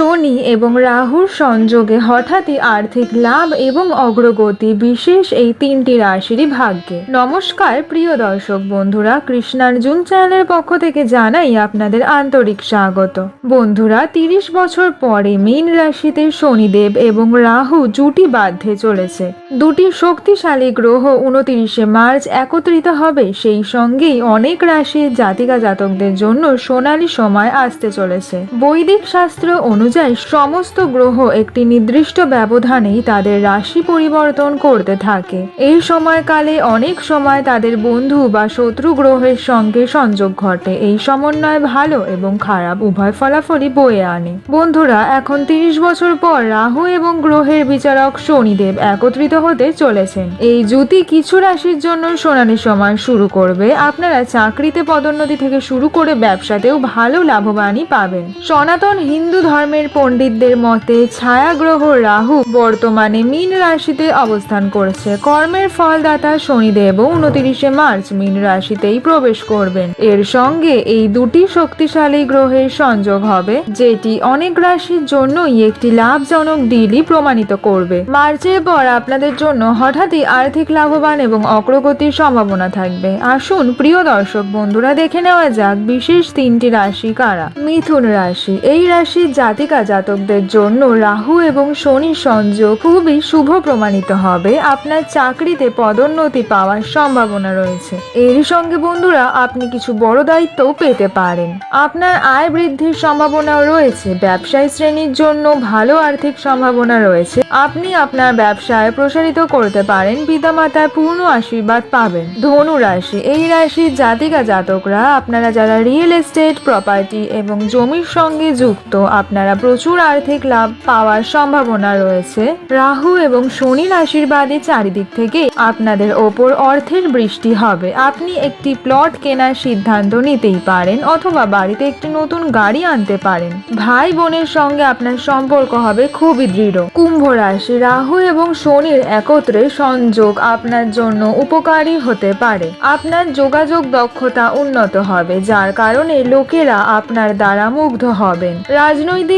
শনি এবং রাহুর সংযোগে হঠাৎই আর্থিক লাভ এবং অগ্রগতি, বিশেষ এই তিনটি রাশিরই ভাগ্যে। নমস্কার, প্রিয় দর্শক বন্ধুরা, কৃষ্ণার্জুন চ্যানেলের পক্ষ থেকে জানাই আপনাদের আন্তরিক স্বাগত। বন্ধুরা, তিরিশ বছর পরে মীন রাশিতে শনিদেব এবং রাহু জুটি বাঁধতে চলেছে। দুটি শক্তিশালী গ্রহ উনতিরিশে মার্চ একত্রিত হবে, সেই সঙ্গেই অনেক রাশির জাতিকা জাতকদের জন্য সোনালী সময় আসতে চলেছে। বৈদিক শাস্ত্র অনুযায়ী সমস্ত গ্রহ একটি নির্দিষ্ট ব্যবধানেই তাদের রাশি পরিবর্তন করতে থাকে। এই সময়কালে অনেক সময় তাদের বন্ধু বা শত্রু গ্রহের সঙ্গে সংযোগ ঘটে। এই সমন্বয় ভালো এবং খারাপ উভয় ফলাফলই বয়ে আনে। বন্ধুরা, এখন তিরিশ বছর পর রাহু এবং গ্রহের বিচারক শনিদেব একত্রিত হতে চলেছেন। এই জুতি কিছু রাশির জন্য সোনালি সময় শুরু করবে। আপনারা চাকরিতে পদোন্নতি থেকে শুরু করে ব্যবসাতেও ভালো লাভবানই পাবেন। সনাতন হিন্দু ধর্মের পণ্ডিতদের মতে ছায়া গ্রহ রাহু বর্তমানে মীন রাশিতে অবস্থান করছে। কর্মের ফলদাতা শনিদেবও উনতিরিশে মার্চ মীন রাশিতেই প্রবেশ করবেন। এর সঙ্গে এই দুটি শক্তিশালী গ্রহের সংযোগ হবে, যেটি অনেক রাশির জন্যই একটি লাভজনক ডিলই প্রমাণিত করবে। মার্চের পর আপনাদের জন্য হঠাৎই আর্থিক লাভবান এবং অগ্রগতির সম্ভাবনা থাকবে। আসুন, প্রিয় দর্শক বন্ধুরা, দেখে নেওয়া যাক বিশেষ তিনটি রাশি কারা। মিথুন রাশি, এই রাশির জাতিকা জাতকদের জন্য রাহু এবং শনি সংযোগ খুবই শুভ প্রমাণিত হবে। আপনার চাকরিতে পদোন্নতি পাওয়ার সম্ভাবনা রয়েছে। এর সঙ্গে বন্ধুরা, আপনি কিছু বড় দায়িত্বও পেতে পারেন। আপনার আয় বৃদ্ধির সম্ভাবনাও রয়েছে। ব্যবসায়ী শ্রেণির জন্য ভালো আর্থিক সম্ভাবনা রয়েছে। আপনি আপনার ব্যবসায় প্রসারিত করতে পারেন। পিতামাতার পূর্ণ আশীর্বাদ পাবেন। ধনু রাশি। এই রাশির জাতিকা জাতকরা, আপনারা যারা রিয়েল এস্টেট প্রপার্টি এবং জমির সঙ্গে যুক্ত, আপনারা প্রচুর আর্থিক লাভ পাওয়ার সম্ভাবনা রয়েছে। রাহু এবং শনির আশীর্বাদে চারিদিক থেকে আপনাদের ওপর অর্থের বৃষ্টি হবে। আপনি একটি প্লট কেনার সিদ্ধান্ত নিতেই পারেন অথবা বাড়িতে একটি নতুন গাড়ি আনতে পারেন। ভাই বোনের সঙ্গে আপনার সম্পর্ক হবে খুবই দৃঢ়। কুম্ভ রাশি রাহু এবং শনির একত্রে সংযোগ আপনার জন্য উপকারী হতে পারে। আপনার যোগাযোগ দক্ষতা উন্নত হবে, যার কারণে লোকেরা আপনার দ্বারা মুগ্ধ হবেন।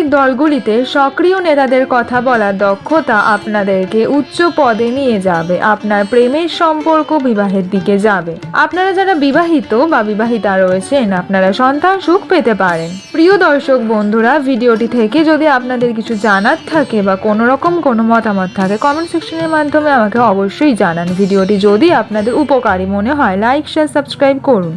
রাজনৈতিক দলগুলিতে সক্রিয় নেতাদের কথা বলার দক্ষতা আপনাদেরকে উচ্চ পদে নিয়ে যাবে। আপনার প্রেমের সম্পর্ক বিবাহের দিকে যাবে। আপনারা যারা বিবাহিত বা বিবাহিতা রয়েছেন, আপনারা সন্তান সুখ পেতে পারেন। প্রিয় দর্শক বন্ধুরা, ভিডিওটি থেকে যদি আপনাদের কিছু জানার থাকে বা কোনো রকম কোনো মতামত থাকে কমেন্ট সেকশনের মাধ্যমে আমাকে অবশ্যই জানান। ভিডিওটি যদি আপনাদের উপকারী মনে হয় লাইক শেয়ার সাবস্ক্রাইব করুন।